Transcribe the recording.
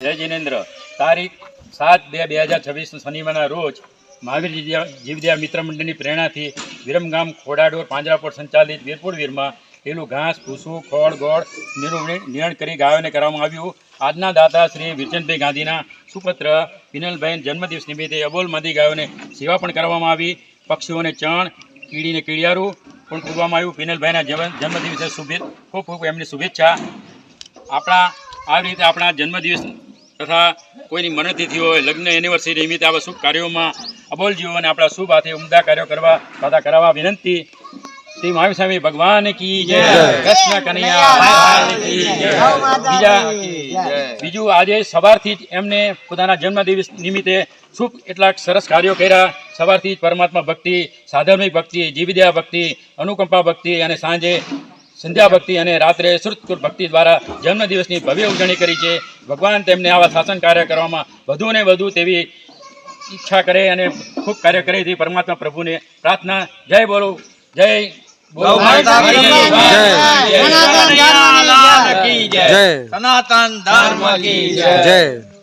જય જિનેન્દ્ર. તારીખ સાત બે બે હજાર છવ્વીસ શનિવારના રોજ મહાવીર જીવદયા મિત્ર મંડળની પ્રેરણાથી વિરમગામ ખોડાડોર પાંજરાપોર સંચાલિત વીરપુર વીરમાં પેલું ઘાસ, ભૂસું, ખોળ, ગોળ નિર્ણ નિર્ણ કરી ગાયોને કરવામાં આવ્યું. આજના દાતા શ્રી વિરચંદભાઈ ગાંધીના સુપત્ર વિનલભાઈ જન્મદિવસ નિમિત્તે અબોલ મંદી ગાયોને સેવા પણ કરવામાં આવી. પક્ષીઓને ચણ, કીડીને કીડિયારું પણ પૂરવામાં આવ્યું. વિનલભાઈના જન્મદિવસે શુભે, ખૂબ ખૂબ એમની શુભેચ્છા. આપણા, આવી રીતે આપણા જન્મદિવસ તથા કોઈની મનતિથિ હોય લગ્ન એનિવર્સરી નિમિત્તે આવા શુભ કાર્યોમાં અબોલ જીવોને આપણા શુભ હાથે ઉમદા કાર્યો કરવા તથા કરાવવા વિનંતી. શ્રી મહાવીર સ્વામી ભગવાન કી જય કૃષ્ણ કનૈયા બીજું આજે સવારથી જ એમને પોતાના જન્મદિવસ નિમિત્તે શુભ કેટલાક સરસ કાર્યો કર્યા. સવારથી જ પરમાત્મા ભક્તિ સાધર્મિક ભક્તિ જીવદયા ભક્તિ અનુકંપા ભક્તિ અને સાંજે સંધ્યા ભક્તિ અને રાત્રે શ્રુતકુર ભક્તિ દ્વારા જન્મદિવસની ભવ્ય ઉજવણી કરી છે. ભગવાન તેમને આવા શાસન કાર્ય કરવામાં વધુ ને વધુ તેવી ઈચ્છા કરે અને ખૂબ કાર્ય કરે તે પરમાત્મા પ્રભુને પ્રાર્થના. જય બોલો. જય. સનાતન ધર્મ કી જય.